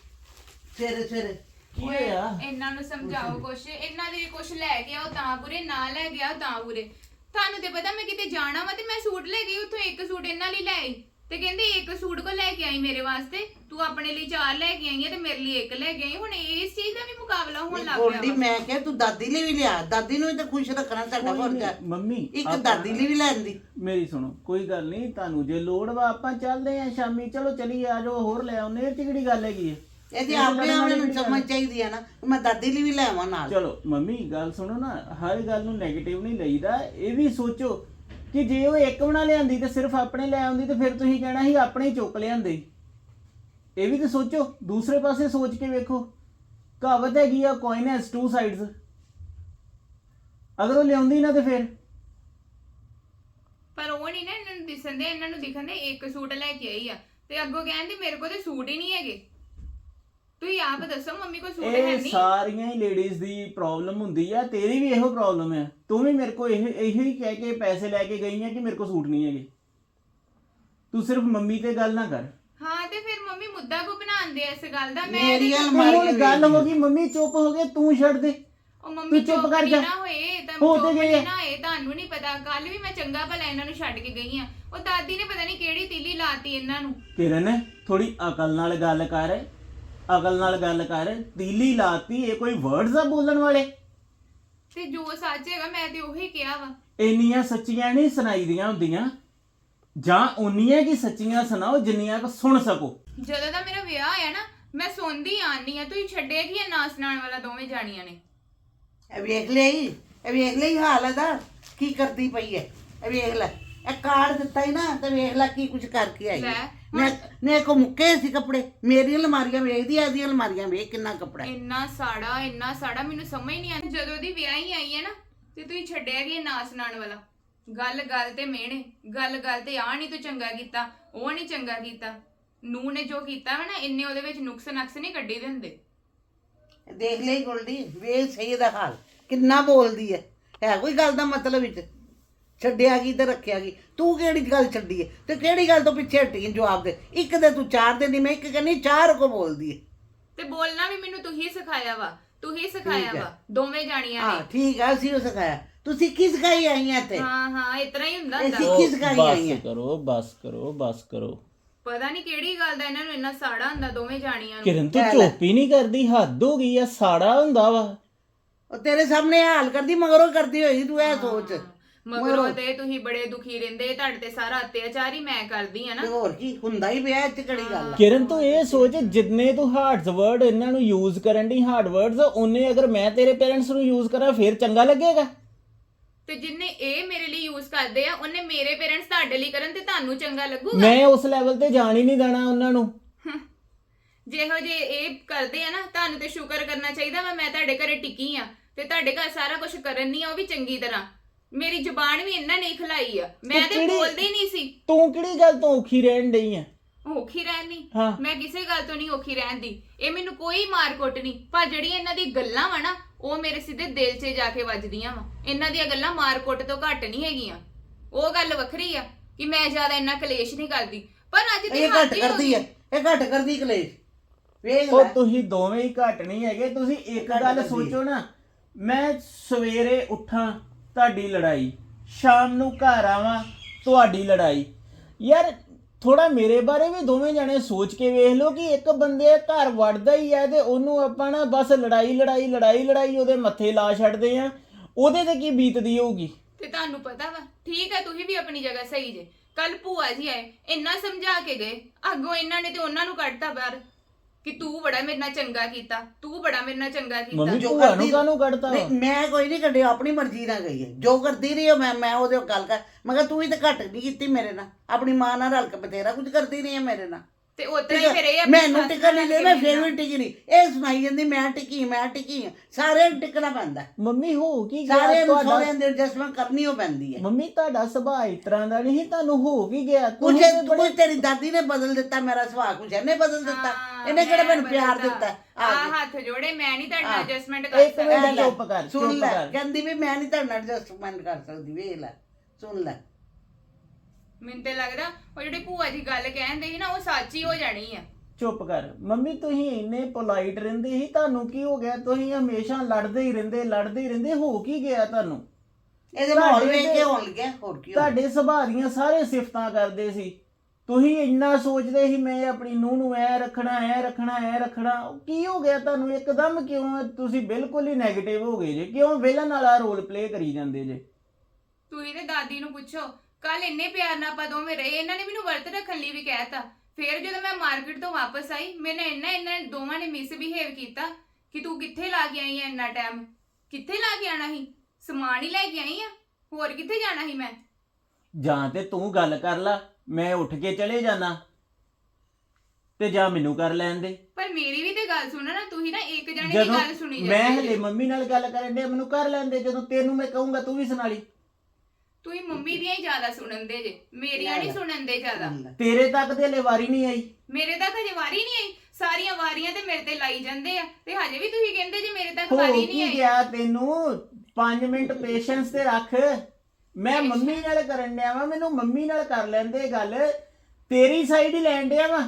ਸਵੇਰੇ ਸਵੇਰੇ। ਕੀ ਓਏ, ਹੋਇਆ ਇਹਨਾਂ ਨੂੰ ਸਮਝਾਓ ਕੁਛ। ਇਹਨਾਂ ਦੇ ਕੁਛ ਲੈ ਕੇ ਆਓ ਤਾਂ ਪੂਰੇ ਨਾ ਲੈ ਕੇ ਆਓ ਤਾਂ ਪੂਰੇ ਤੁਹਾਨੂੰ ਤੇ ਪਤਾ ਮੈਂ ਕਿਤੇ ਜਾਣਾ ਵਾ ਤੇ ਮੈਂ ਸੂਟ ਲੈ ਗਈ ਉੱਥੋਂ ਇੱਕ ਸੂਟ ਇਹਨਾਂ ਲਈ ਲੈ ਆਈ। ਤੇ ਕਹਿੰਦੇ ਇੱਕ ਸੂਟ ਕੋ ਲੈ ਕੇ ਆਈ ਮੇਰੇ ਵਾਸਤੇ ਤੂੰ ਆਪਣੇ ਲਈ ਚਾਰ ਲੈ ਕੇ ਆਈ ਹੈ ਤੇ ਮੇਰੇ ਲਈ ਇੱਕ ਲੈ ਕੇ ਆਈ ਹੁਣ ਇਸ ਚੀਜ਼ ਦਾ ਵੀ ਮੁਕਾਬਲਾ ਹੋਣ ਲੱਗ ਗੋਲਡੀ ਵਾ। ਮੈਂ ਕਿਹਾ ਤੂੰ ਦਾਦੀ ਲਈ ਵੀ ਲਿਆ ਦਾਦੀ ਨੂੰ ਵੀ ਤਾਂ ਖੁਸ਼ ਰੱਖਣਾ ਸਾਡਾ ਫਰਜ਼ ਹੈ। ਮੰਮੀ ਇੱਕ ਆਪਾਂ ਦਾਦੀ ਲਈ ਵੀ ਲੈਣ ਦੀ ਮੇਰੀ ਸੁਣੋ ਕੋਈ ਗੱਲ ਨਹੀਂ ਤੁਹਾਨੂੰ ਜੇ ਲੋੜ ਵਾ ਆਪਾਂ ਚੱਲਦੇ ਆਂ ਸ਼ਾਮੀ ਚਲੋ ਚਲੀਏ ਆ ਜਾਓ ਹੋਰ ਲੈ ਆਉਨੇ ਇਹ ਚ ਕਿਹੜੀ ਗੱਲ ਹੈਗੀ ਹੈ? ਇਹਦੀ ਆਪਣੇ ਆਪ ਨੂੰ ਸਮਝ ਚਾਹੀਦੀ ਹੈ ਨਾ ਮੈਂ ਦਾਦੀ ਲਈ ਵੀ ਲੈਵਾਂ ਨਾਲ। ਚਲੋ ਮੰਮੀ ਗੱਲ ਸੁਣੋ ਨਾ ਹਰ ਗੱਲ ਨੂੰ 네ਗੇਟਿਵ ਨਹੀਂ ਲਈਦਾ ਇਹ ਵੀ ਸੋਚੋ। ਕਿ ਜੇ ਉਹ ਇੱਕ ਬਣਾ ਲਿਆਂਦੀ ਤੇ ਸਿਰਫ ਆਪਣੇ ਲੈ ਆਉਂਦੀ ਤੇ ਫਿਰ ਤੁਸੀਂ ਕਹਿਣਾ ਸੀ ਆਪਣੇ ਹੀ ਚੁੱਕ ਲਿਆਂਦੇ। ਇਹ ਵੀ ਤਾਂ ਸੋਚੋ, ਦੂਸਰੇ ਪਾਸੇ ਸੋਚ ਕੇ ਵੇਖੋ। ਕਹਾਵਤ ਹੈਗੀ ਆ ਕੋਇਨ ਹੈਜ਼ ਟੂ ਸਾਈਡਸ ਅਗਰ ਉਹ ਲਿਆਉਂਦੀ ਨਾ ਤੇ ਫਿਰ? ਪਰ ਉਹ ਨਹੀਂ ਨਾ ਇਹਨਾਂ ਨੂੰ ਦਿਸਣ ਦੇ, ਇਹਨਾਂ ਨੂੰ ਦਿਖਣ ਦੇ, ਇੱਕ ਸੂਟ ਲੈ ਕੇ ਆਈ ਆ। ਤੇ ਅੱਗੋਂ ਕਹਿੰਦੀ ਮੇਰੇ ਕੋਲ ਤੇ ਸੂਟ ਹੀ ਨਹੀਂ ਹੈਗੇ। ਤੁਸੀਂ ਆਪ ਦੱਸੋ ਮੰਮੀ ਕੋਲ ਸੂਟ ਹੈ ਇਹ ਨਹੀਂ? ਸਾਰੀਆਂ ਹੀ ਲੇਡੀਜ਼ ਦੀ ਪ੍ਰੋਬਲਮ ਹੁੰਦੀ ਆ ਤੇਰੀ ਵੀ ਇਹੋ ਪ੍ਰੋਬਲਮ ਹੈ ਤੂੰ ਵੀ ਮੇਰੇ ਕੋ ਇਹ ਇਹੋ ਹੀ ਕਹਿ ਕੇ ਪੈਸੇ ਲੈ ਕੇ ਗਈ ਹੈ ਕਿ ਮੇਰੇ ਕੋ ਸੂਟ ਨਹੀਂ ਹੈਗੇ। ਤੂੰ ਸਿਰਫ ਮੰਮੀ ਤੇ ਗੱਲ ਨਾ ਕਰ। ਹਾਂ ਤੇ ਫਿਰ ਮੰਮੀ ਮੁੱਦਾ ਕੋ ਬਣਾਉਂਦੇ ਆ ਇਸ ਗੱਲ ਦਾ? ਮੈਂ ਮੇਰੀ ਤੇ- ਹੁਣ ਗੱਲ ਹੋ ਗਈ ਮੰਮੀ ਚੁੱਪ ਹੋ ਗਏ ਤੂੰ ਛੱਡ ਦੇ। ਉਹ ਮੰਮੀ ਤੂੰ ਚੁੱਪ ਚੁੱਪ ਕਰ ਜਾ। ਨਾ ਹੋਏ ਤਾਂ ਹੋ ਤੇ ਆ। ਨਾ ਹੋਏ ਤੁਹਾਨੂੰ ਨਹੀਂ ਪਤਾ। ਕੱਲ ਵੀ ਮੈਂ ਚੰਗਾ ਭਲਾ ਇਹਨਾਂ ਨੂੰ ਛੱਡ ਕੇ ਗਈ ਆ। ਉਹ ਦਾਦੀ ਨੇ ਪਤਾ ਨਹੀਂ ਕਿਹੜੀ ਤੀਲੀ ਲਾਤੀ ਇਹਨਾਂ ਨੂੰ। ਕਿਰਨ ਥੋੜੀ ਅਕਲ ਨਾਲ ਗੱਲ ਕਰ। ਅਕਲ ਨਾਲ ਗੱਲ ਕਰ ਤੀਲੀ ਲਾਤੀ ਇਹ ਕੋਈ ਵਰਡਸ ਆ ਬੋਲਣ ਵਾਲੇ? ਤੇ ਜੋ ਸੱਚ ਹੈਗਾ ਮੈਂ ਤੇ ਉਹੀ ਕਿਹਾ ਵਾ। ਇੰਨੀਆਂ ਸੱਚੀਆਂ ਨਹੀਂ ਸੁਣਾਈਦੀਆਂ ਹੁੰਦੀਆਂ। ਜਾਂ ਉਨੀਆਂ ਕੀ ਸੱਚੀਆਂ ਸੁਣਾਓ ਜਿੰਨੀਆਂ ਕੁ ਸੁਣ ਸਕੋ। ਜਦੋਂ ਦਾ ਮੇਰਾ ਵਿਆਹ ਹੋਇਆ ਨਾ ਮੈਂ ਸੌਂਦੀ ਆਨੀ ਆ ਤੁਸੀਂ ਛੱਡਿਆ ਕੀ ਇਹ ਨਾ ਸੁਣਾਉਣ ਵਾਲਾ ਦੋਵੇਂ ਜਾਣੀਆਂ ਨੇ? ਇਹ ਵੇਖ ਲਈ ਇਹ ਵੇਖ ਲਈ ਹਾਲ ਇਹਦਾ ਕੀ ਕਰਦੀ ਪਈ ਹੈ। ਇਹ ਵੇਖ ਲੈ ਇਹ ਕਾਰਡ ਦਿੱਤਾ ਹੀ ਨਾ ਤੇ ਵੇਖ ਲੈ ਕੀ ਕੁਝ ਕਰਕੇ ਆਈ ਲੈ, ਮੈਂ ਨੇ ਕੋ ਮੁੱਕੇ ਸੀ ਕੱਪੜੇ ਮੇਰੀਆਂ ਅਲਮਾਰੀਆਂ ਵੇਖਦੀ ਆ ਇਹਦੀਆਂ ਅਲਮਾਰੀਆਂ ਵੇਖ ਕਿੰਨਾ ਕੱਪੜਾ ਹੈ। ਇੰਨਾ ਸਾੜਾ ਇੰਨਾ ਸਾੜਾ ਮੈਨੂੰ ਸਮਝ ਨਹੀਂ ਆਉਂਦੀ। ਜਦੋਂ ਦੀ ਵਿਆਹੀ ਆਈ ਹੈ ਨਾ ਤੇ ਤੁਸੀਂ ਛੱਡਿਆ ਕਿ ਨਾ ਸੁਣਾਉਣ ਵਾਲਾ? ਗੱਲ ਗੱਲ ਤੇ ਮਿਹਣੇ ਗੱਲ ਗੱਲ ਤੇ ਆ ਨਹੀਂ ਤੂੰ ਚੰਗਾ ਕੀਤਾ ਉਹ ਨਹੀਂ ਚੰਗਾ ਕੀਤਾ। ਨੂੰ ਨੇ ਜੋ ਕੀਤਾ ਵਾ ਨਾ ਇੰਨੇ ਉਹਦੇ ਵਿੱਚ ਨੁਕਸ ਨਕਸ ਨਹੀਂ ਕੱਢੀ ਦੇ ਹੁੰਦੇ ਦੇਖ ਲਈ ਗੋਲਡੀ ਵੇਖ ਸਹੀ ਇਹਦਾ ਹਾਲ। ਕਿੰਨਾ ਬੋਲਦੀ ਹੈ। ਹੈ ਕੋਈ ਗੱਲ ਦਾ ਮਤਲਬ ਵਿੱਚ? ਛੱਡਿਆ ਕੀ ਤੇ ਰੱਖਿਆ ਕੀ? ਤੂੰ ਕਿਹੜੀ ਗੱਲ ਛੱਡੀ ਹੈ ਤੇ ਕਿਹੜੀ ਗੱਲ ਤੋਂ ਪਿੱਛੇ ਹਟੀ ਹੈ? ਜਵਾਬ ਦੇ? ਇੱਕ ਦੇ ਤੂੰ ਚਾਰ ਦੇ ਨਹੀਂ ਮੈਂ ਇੱਕ ਕਹਿੰਦੀ ਚਾਰ ਕੋ ਬੋਲਦੀ ਹੈ ਤੇ ਬੋਲਣਾ ਵੀ ਮੈਨੂੰ ਤੂੰ ਹੀ ਸਿਖਾਇਆ ਵਾ। ਤੂੰ ਹੀ ਸਿਖਾਇਆ ਠੀਕ ਹੈ। ਵਾ। ਦੋਵੇਂ ਜਾਣੀਆਂ ਹਾਂ ਨੇ ਠੀਕ ਆ ਅਸੀਂ ਉਹ ਸਿਖਾਇਆ। ਤੂੰ ਸਿੱਖੀ ਸਿਖਾਈ ਆਈਆਂ ਤੇ ਹਾਂ ਹਾਂ ਇਤਨਾ ਹੀ ਹੁੰਦਾ ਹੁੰਦਾ। ਸਿੱਖੀ ਸਿਖਾਈ ਆਈ ਹੈ ਬਸ ਕਰੋ ਬਸ ਕਰੋ ਬਸ ਕਰੋ। ਪਤਾ ਨਹੀਂ ਕਿਹੜੀ ਗੱਲ ਦਾ ਇਹਨਾਂ ਨੂੰ ਇੰਨਾ ਸਾੜਾ ਹੁੰਦਾ ਦੋਵੇਂ ਜਾਣੀਆਂ ਨੂੰ। ਕਿਰਨ ਤੂੰ ਲੈ ਲੈ। ਚੋਪੀ ਨਹੀਂ ਕਰਦੀ ਹੱਦ ਹੋ ਗਈ ਆ ਸਾੜਾ ਹੁੰਦਾ ਵਾ। ਉਹ ਤੇਰੇ ਸਾਹਮਣੇ ਇਹ ਹਾਲ ਕਰਦੀ ਮਗਰੋਂ ਕਰਦੀ ਹੋਈ ਤੂੰ ਇਹ ਸੋਚ। ਮਗਰੋਂ ਤੇ ਤੁਸੀਂ ਬੜੇ ਦੁਖੀ ਰਹਿੰਦੇ ਤੁਹਾਡੇ ਤੇ ਸਾਰਾ ਅਤਿਆਚਾਰ ਹੀ ਮੈਂ ਕਰਦੀ ਆ ਨਾ। ਤੇ ਹੋਰ ਕੀ ਹੁੰਦਾ ਹੀ ਪਿਆ ਇੱਥੇ ਕਿਹੜੀ ਗੱਲ। ਆ? ਕਿਰਨ ਤੂੰ ਇਹ ਸੋਚ ਜਿੰਨੇ ਤੂੰ ਹਾਰਡਸ ਵਰਡ ਇਹਨਾਂ ਨੂੰ ਯੂਜ਼ ਕਰਨ ਦੀ ਹਾਰਡ ਵਰਡਸ ਉਹਨੇ ਅਗਰ ਮੈਂ ਤੇਰੇ ਪੇਰੈਂਟਸ ਨੂੰ ਯੂਜ਼ ਕਰਾਂ ਫਿਰ ਚੰਗਾ ਲੱਗੇਗਾ? ਤੇ ਜਿੰਨੇ ਇਹ ਮੇਰੇ ਲਈ ਯੂਜ਼ ਕਰਦੇ ਆ ਉਹਨੇ ਮੇਰੇ ਪੇਰੈਂਟਸ ਤੁਹਾਡੇ ਲਈ ਕਰਨ ਤੇ ਤੁਹਾਨੂੰ ਚੰਗਾ ਲੱਗੂਗਾ? ਮੈਂ ਉਸ ਲੈਵਲ ਤੇ ਜਾਣ ਹੀ ਨਹੀਂ ਦੇਣਾ ਉਹਨਾਂ ਨੂੰ। ਜਿਹੋ ਜੇ ਇਹ ਕਰਦੇ ਆ ਨਾ ਤੁਹਾਨੂੰ ਤੇ ਸ਼ੁਕਰ ਕਰਨਾ ਚਾਹੀਦਾ ਵਾ ਮੈਂ ਤੁਹਾਡੇ ਘਰੇ ਟਿਕੀ ਆ ਤੇ ਤੁਹਾਡੇ ਘਰ ਸਾਰਾ ਕੁਝ ਕਰਨ ਨਹੀਂ ਆ ਉਹ ਵੀ ਚੰਗੀ ਤਰ੍ਹਾਂ। ਮੇਰੀ ਜ਼ੁਬਾਨ ਵੀ ਇਹਨਾਂ ਨੇ ਖਿਲਾਈ ਆ। ਮੈਂ ਤੇ ਕਿਹੜੀ- ਬੋਲਦੀ ਨਹੀਂ ਸੀ। ਤੂੰ ਕਿਹੜੀ ਗੱਲ ਤੋਂ ਔਖੀ ਰਹਿਣ ਡਈ ਆ? ਔਖੀ ਰਹਿਣੀ ਹਾਂ। ਮੈਂ ਕਿਸੇ ਗੱਲ ਤੋਂ ਨਹੀਂ ਔਖੀ ਰਹਿੰਦੀ ਇਹ ਮੈਨੂੰ ਕੋਈ ਮਾਰ ਕੁੱਟ ਨਹੀਂ। ਪਰ ਜਿਹੜੀਆਂ ਇਹਨਾਂ ਦੀ ਗੱਲਾਂ ਵਾ ਨਾ ਉਹ ਮੇਰੇ ਸਿੱਧੇ ਦਿਲ 'ਚ ਜਾ ਕੇ ਵੱਜਦੀਆਂ ਵਾ। ਇਹਨਾਂ ਦੀਆਂ ਗੱਲਾਂ ਮਾਰ ਕੁੱਟ ਤੋਂ ਘੱਟ ਨਹੀਂ ਹੈਗੀਆਂ। ਉਹ ਗੱਲ ਵੱਖਰੀ ਆ ਕਿ ਮੈਂ ਜ਼ਿਆਦਾ ਇੰਨਾ ਕਲੇਸ਼ ਨਹੀਂ ਕਰਦੀ। ਪਰ ਅੱਜ ਦੀ ਇਹ ਘੱਟ ਹੋ ਕਰਦੀ ਗਈ। ਹੈ ਇਹ ਘੱਟ ਕਰਦੀ ਕਲੇਸ਼। ਵੇਖ ਉਹ ਲੈ। ਤੁਸੀਂ ਦੋਵੇਂ ਹੀ ਘੱਟ ਨਹੀਂ ਹੈਗੇ। ਤੁਸੀਂ ਇੱਕ ਘੱਟ ਗੱਲ ਕਰਦੀ ਸੋਚੋ ਨਾ। ਮੈਂ ਸਵੇਰੇ ਉੱਠਾਂ। ਤੁਹਾਡੀ ਲੜਾਈ। ਸ਼ਾਮ ਨੂੰ ਘਰ ਆਵਾਂ, ਤੁਹਾਡੀ ਲੜਾਈ। ਯਾਰ ਥੋੜਾ ਮੇਰੇ ਬਾਰੇ ਵੀ ਦੋਵੇਂ ਜਣੇ ਸੋਚ ਕੇ ਵੇਖ ਲਓ ਕਿ ਇੱਕ ਬੰਦੇ ਘਰ ਵੜਦਾ ਹੀ ਹੈ ਤੇ ਉਹਨੂੰ ਆਪਾਂ ਨਾ ਬਸ ਲੜਾਈ ਲੜਾਈ ਲੜਾਈ ਲੜਾਈ ਉਹਦੇ ਮੱਥੇ ਲਾ ਛੱਡਦੇ ਆ ਉਹਦੇ ਤੇ ਕੀ ਬੀਤਦੀ ਹੋਊਗੀ? ਤੇ ਤੁਹਾਨੂੰ ਪਤਾ ਵਾ, ਠੀਕ ਹੈ, ਤੁਸੀਂ ਵੀ ਆਪਣੀ ਜਗ੍ਹਾ ਸਹੀ ਜੇ। ਕੱਲ ਭੂਆ ਜੀ ਆਏ, ਇੰਨਾ ਸਮਝਾ ਕੇ ਗਏ। ਅੱਗੋਂ ਇਹਨਾਂ ਨੇ ਤੇ ਉਹਨਾਂ ਨੂੰ ਕੱਢਤਾ ਬਾਹਰ। ਕਿ ਤੂੰ ਬੜਾ ਮੇਰੇ ਨਾਲ ਚੰਗਾ ਕੀਤਾ ਤੂੰ ਬੜਾ ਮੇਰੇ ਨਾਲ ਚੰਗਾ ਕੀਤਾ। ਮੰਮੀ ਜੋ ਭੂਆ ਨੂੰ ਕਰਦੀ- ਕਾਹਨੂੰ ਕੱਢਤਾ ਵਾ? ਨਹੀਂ ਮੈਂ ਕੋਈ ਨਹੀਂ ਕੱਢਿਆ ਆਪਣੀ ਮਰਜ਼ੀ ਨਾਲ ਗਈ ਹੈ। ਜੋ ਕਰਦੀ ਰਹੀ ਹੈ ਮੈਂ ਮੈਂ ਉਹਦੇ ਨਾਲ ਗੱਲ ਕਰ ਮਗਰ ਤੂੰ ਹੀ ਤਾਂ ਘੱਟ ਨਹੀਂ ਕੀਤੀ ਮੇਰੇ ਨਾਲ। ਆਪਣੀ ਮਾਂ ਨਾਲ ਰਲ ਕੇ ਬਤੇਰਾ ਕੁਝ ਕਰਦੀ ਰਹੀ ਹੈ ਮੇਰੇ ਨਾਲ। ਤੇ ਉਤਰਾ ਹੀ ਫਿਰ ਇਹ ਆਪਣੀ ਮੈਨੂੰ ਸੱਸ ਟਿਕਣ ਨਹੀਂ ਨਾਲ ਦੇ ਮੈਂ ਕਿਵੇਂ ਫੇਰ ਵੀ ਟਿਕੀ ਨਹੀਂ। ਇਹ ਸੁਣਾਈ ਜਾਂਦੀ ਮੈਂ ਟਿਕੀ ਮੈਂ ਟਿਕੀ ਨੂੰ ਟਿਕਣਾ ਪੈਂਦਾ। ਮੰਮੀ ਹੋ ਕੀ ਗਿਆ ਸਾਰਿਆਂ ਨੂੰ ਤੁਹਾਡਾ। ਸੋਹਰਿਆਂ ਦੇ ਐਡਜਸਟਮੈਂਟ ਕਰਨੀ ਹੋ ਪੈਂਦੀ ਹੈ। ਮੰਮੀ ਤੁਹਾਡਾ ਸੁਭਾਅ ਇਸ ਤਰ੍ਹਾਂ ਦਾ ਨਹੀਂ ਤੁਹਾਨੂੰ ਹੋ ਕੀ ਗਿਆ। ਕੁਝ ਤੁਸੀਂ ਵੀ ਕੁਝ ਤੇਰੀ ਦਾਦੀ ਨੇ ਬਦਲ ਦਿੱਤਾ ਮੇਰਾ ਸੁਭਾਅ ਕੁਝ ਇਹਨੇ ਬਦਲ ਦਿੱਤਾ। ਹਾਂ, ਇਹਨੇ ਕਿਹੜਾ ਮੈਂ ਮੈਨੂੰ ਪਿਆਰ ਬਦਲਦਾ। ਦਿੱਤਾ? ਆ ਕੇ। ਹੱਥ ਜੋੜੇ ਮੈਂ ਨਹੀਂ ਤੁਹਾਡੇ ਹਾਂ। ਐਡਜਸਟਮੈਂਟ ਕਰ ਇੱਕ ਸਕਦੀ ਮਿੰਟ ਇਹ ਲੈ, ਚੁੱਪ ਕਰ, ਸੁਣ ਚੁੱਪ ਲੈ ਕਰ। ਕਹਿੰਦੀ ਵੀ ਮੈਂ ਨਹੀਂ ਤੁਹਾਡੇ ਨਾਲ ਐਡਜਸਟਮੈਂਟ ਕਰ ਸਕਦੀ ਵੇਖ ਲੈ। ਸੁਣ ਲੈ। ਮੈਨੂੰ ਤੇ ਲੱਗਦਾ ਉਹ ਜਿਹੜੀ ਭੂਆ ਜੀ ਗੱਲ ਕਹਿੰਦੇ ਸੀ ਨਾ ਉਹ ਸੱਚ ਹੀ ਹੋ ਜਾਣੀ ਆ। ਚੁੱਪ ਕਰ। ਮੰਮੀ ਤੁਸੀਂ ਇੰਨੇ ਪੋਲਾਈਟ ਰਹਿੰਦੇ ਸੀ ਤੁਹਾਨੂੰ ਕੀ ਹੋ ਗਿਆ? ਤੁਸੀਂ ਹਮੇਸ਼ਾ ਲੜਦੇ ਹੀ ਰਹਿੰਦੇ ਲੜਦੇ ਹੀ ਰਹਿੰਦੇ ਹੋ ਕੀ ਗਿਆ ਤੁਹਾਨੂੰ? ਇਹਦੇ ਮਾਹੌਲ ਵੇਖ ਕੇ ਹੋਣ ਗਿਆ ਹੋਰ ਕੀ ਹੋਣਾ। ਤੁਹਾਡੇ ਸੁਭਾਅ ਦੀਆਂ ਸਾਰੇ ਸਿਫਤਾਂ ਕਰਦੇ ਸੀ। ਤੁਸੀਂ ਇੰਨਾ ਸੋਚਦੇ ਸੀ ਮੈਂ ਆਪਣੀ ਨੂੰਹ ਨੂੰ ਐ ਰੱਖਣਾ ਐ ਰੱਖਣਾ ਐ ਰੱਖਣਾ। ਉਹ ਕੀ ਹੋ ਗਿਆ ਤੁਹਾਨੂੰ? ਇੱਕਦਮ ਕਿਉਂ ਤੁਸੀਂ ਬਿਲਕੁਲ ਹੀ 네ਗੇਟਿਵ ਹੋ ਗਏ ਜੇ? ਕਿਉਂ ਵਿਲਨ ਵਾਲਾ ਰੋਲ ਪਲੇ ਕਰੀ ਜਾਂਦੇ ਜੇ? ਤੁਸੀਂ ਤੇ ਦਾਦੀ ਨੂੰ ਪੁੱਛੋ ਕੱਲ ਇੰਨੇ ਪਿਆਰ ਨਾਲ ਆਪਾਂ ਦੋਵੇਂ ਰਹੇ ਇਹਨਾਂ ਨੇ ਮੈਨੂੰ ਵਰਤ ਰੱਖਣ ਲਈ ਵੀ ਕਹਿਤਾ। ਫਿਰ ਜਦੋਂ ਮੈਂ ਮਾਰਕੀਟ ਤੋਂ ਵਾਪਸ ਆਈ ਮੈਨੇ ਇੰਨਾ ਇੰਨਾ ਦੋਵਾਂ ਨੇ ਮਿਸਬਿਹੇਵ ਕੀਤਾ ਕਿ ਤੂੰ ਕਿੱਥੇ ਲਾ ਕੇ ਆਈ ਐ ਇੰਨਾ ਟਾਈਮ ਕਿੱਥੇ ਲਾ ਕੇ ਆਣਾ ਸੀ? ਸਮਾਨ ਹੀ ਲੈ ਕੇ ਆਈ ਆ? ਹੋਰ ਕਿੱਥੇ ਜਾਣਾ ਸੀ ਮੈਂ? ਜਾਂ ਤੇ ਤੂੰ ਗੱਲ ਕਰ ਲਾ ਮੈਂ ਉੱਠ ਕੇ ਚਲੇ ਜਾਣਾ ਤੇ ਜਾਂ ਮੈਨੂੰ ਕਰ ਲੈਣ ਦੇ। ਪਰ ਮੇਰੀ ਵੀ ਤੇ ਗੱਲ ਸੁਣੋ ਨਾ ਤੁਸੀਂ ਨਾ ਇੱਕ ਜਣੇ ਦੀ ਗੱਲ ਸੁਣੀ ਮੈਂ ਜਾਂਦੇ ਹਲੇ। ਮੰਮੀ ਨਾਲ ਗੱਲ ਕਰਨ ਦੇ ਮੈਨੂੰ ਕਰ ਲੈਂਦੇ ਜਦੋਂ ਤੈਨੂੰ ਮੈਂ ਕਹੂੰਗਾ ਤੂੰ ਵੀ ਸੁਣਾ ਲਈ। ਤੁਸੀਂ ਮੰਮੀ ਦੀਆਂ ਹੀ ਜ਼ਿਆਦਾ ਸੁਣਨ ਦੇ ਜੇ ਮੇਰੀਆਂ ਨਹੀਂ ਸੁਣਨ ਦੇ ਜ਼ਿਆਦਾ। ਤੇਰੇ ਤੱਕ ਤੇ ਹਲੇ ਵਾਰੀ ਨਹੀਂ ਆਈ। ਮੇਰੇ ਤੱਕ ਹਜੇ ਵਾਰੀ ਨਹੀਂ ਆਈ ਸਾਰੀਆਂ ਵਾਰੀਆਂ ਤੇ ਮੇਰੇ ਤੇ ਲਾਈ ਜਾਂਦੇ ਆ ਤੇ ਹਜੇ ਵੀ ਤੁਸੀਂ ਕਹਿੰਦੇ ਜੇ ਮੇਰੇ ਤੱਕ ਹੋ ਵਾਰੀ ਨਹੀਂ ਕੀ ਆਈ। ਗਿਆ ਤੈਨੂੰ? 5 ਮਿੰਟ ਪੇਸ਼ੈਂਸ ਤੇ ਰੱਖ। ਮੈਂ ਮੰਮੀ ਨਾਲ ਕਰਨ ਡਿਆ ਵਾਂ ਮੈਨੂੰ ਮੰਮੀ ਨਾਲ ਕਰ ਲੈਂਦੇ ਗੱਲ। ਤੇਰੀ ਸਾਈਡ ਹੀ ਲੈਣ ਡਿਆ ਵਾਂ।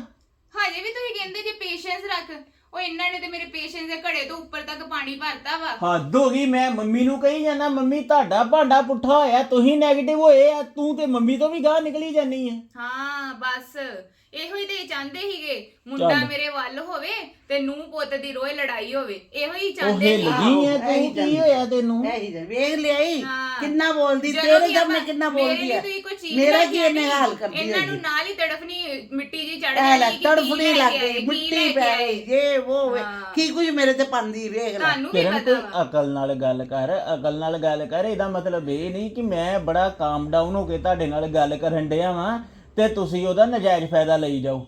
ਹਜੇ ਵੀ ਤੁਸੀਂ ਕਹਿੰਦੇ ਜੇ ਪੇਸ਼ੈਂਸ ਰੱਖ। ਉਹ ਇਹਨਾਂ ਨੇ ਤੇ ਮੇਰੇ ਪੇਸ਼ੈਂਸ ਦੇ ਘੜੇ ਤੋਂ ਉੱਪਰ ਤੱਕ ਪਾਣੀ ਭਰਤਾ ਵਾ। ਹੱਦ ਹੋ ਗਈ ਮੈਂ ਮੰਮੀ ਨੂੰ ਕਹੀ ਜਾਂਦਾ ਮੰਮੀ ਤੁਹਾਡਾ ਭਾਂਡਾ ਪੁੱਠਾ ਹੋਇਆ ਤੁਸੀਂ 네ਗੇਟਿਵ ਹੋਏ ਆ ਤੂੰ ਤੇ ਮੰਮੀ ਤੋਂ ਵੀ ਗਾਹ ਨਿਕਲੀ ਜਾਨੀ ਹੈ ਹਾਂ ਬਸ। ਇਹੋ ਹੀ ਤੇ ਚਾਹੁੰਦੇ ਹੀਗੇ ਮੁੰਡਾ ਚੱਲ। ਮੇਰੇ ਵੱਲ ਹੋਵੇ ਤੇ ਨੂੰ ਪੁੱਤ ਦੀ ਰੋਏ ਲੜਾਈ ਹੋਵੇ ਇਹੋ ਹੀ ਉਹ ਚਾਹੁੰਦੇ ਹਿੱਲ ਸੀ ਗਈ ਹੈ ਆਹੋ, ਇਹੀ ਤੂੰ ਕੀ। ਹੋਇਆ ਤੈਨੂੰ ਵੇਖ ਲਿਆਈ ਹਾਂ। ਕਿੰਨਾ ਬੋਲਦੀ ਜਦੋਂ ਤੇਰੇ ਸਾਹਮਣੇ ਆਪਾਂ- ਕਿੰਨਾ ਮੇਰੇ ਬੋਲਦੀ ਲਈ ਹੈ ਤੁਸੀਂ ਕੋਈ ਚੀਜ਼ ਮੇਰਾ ਲੈ ਕੀ ਕੇ ਇਹਨੇ ਹਾਲ ਕਰਦੀ ਇਹਨਾਂ ਨੂੰ। ਨਾਲ ਹੀ ਤੜਫਣੀ ਮਿੱਟੀ ਜੀ ਚੜ ਇਹ ਲੈ ਕਿ ਤੜਫਣੀ ਕੀ ਲੱਗ ਕੇ ਆਏ, ਗਈ ਕੀ ਮਿੱਟੀ ਕੇ ਪੈ ਆਏ। ਗਈ ਇਹ ਉਹ ਹਾਂ। ਕੀ ਕੁਝ ਮੇਰੇ ਤੇ ਪਾਉਂਦੀ ਵੇਖ ਲੈ ਤੁਹਾਨੂੰ ਵੀ ਕਿਰਨ ਪਤਾ ਕੋਈ ਵਾ ਅਕਲ ਨਾਲ ਗੱਲ ਕਰ ਅਕਲ ਨਾਲ ਗੱਲ ਕਰ ਇਹਦਾ ਮਤਲਬ ਇਹ ਨਹੀਂ ਕਿ ਮੈਂ ਬੜਾ ਕਾਮ ਡਾਊਨ ਹੋ ਕੇ ਤੁਹਾਡੇ ਨਾਲ ਗੱਲ ਕਰਨ ਡਿਆ ਵਾਂ ਤੇ ਤੁਸੀਂ ਉਹਦਾ ਨਜਾਇਜ਼ ਫਾਇਦਾ ਲਈ ਜਾਓ।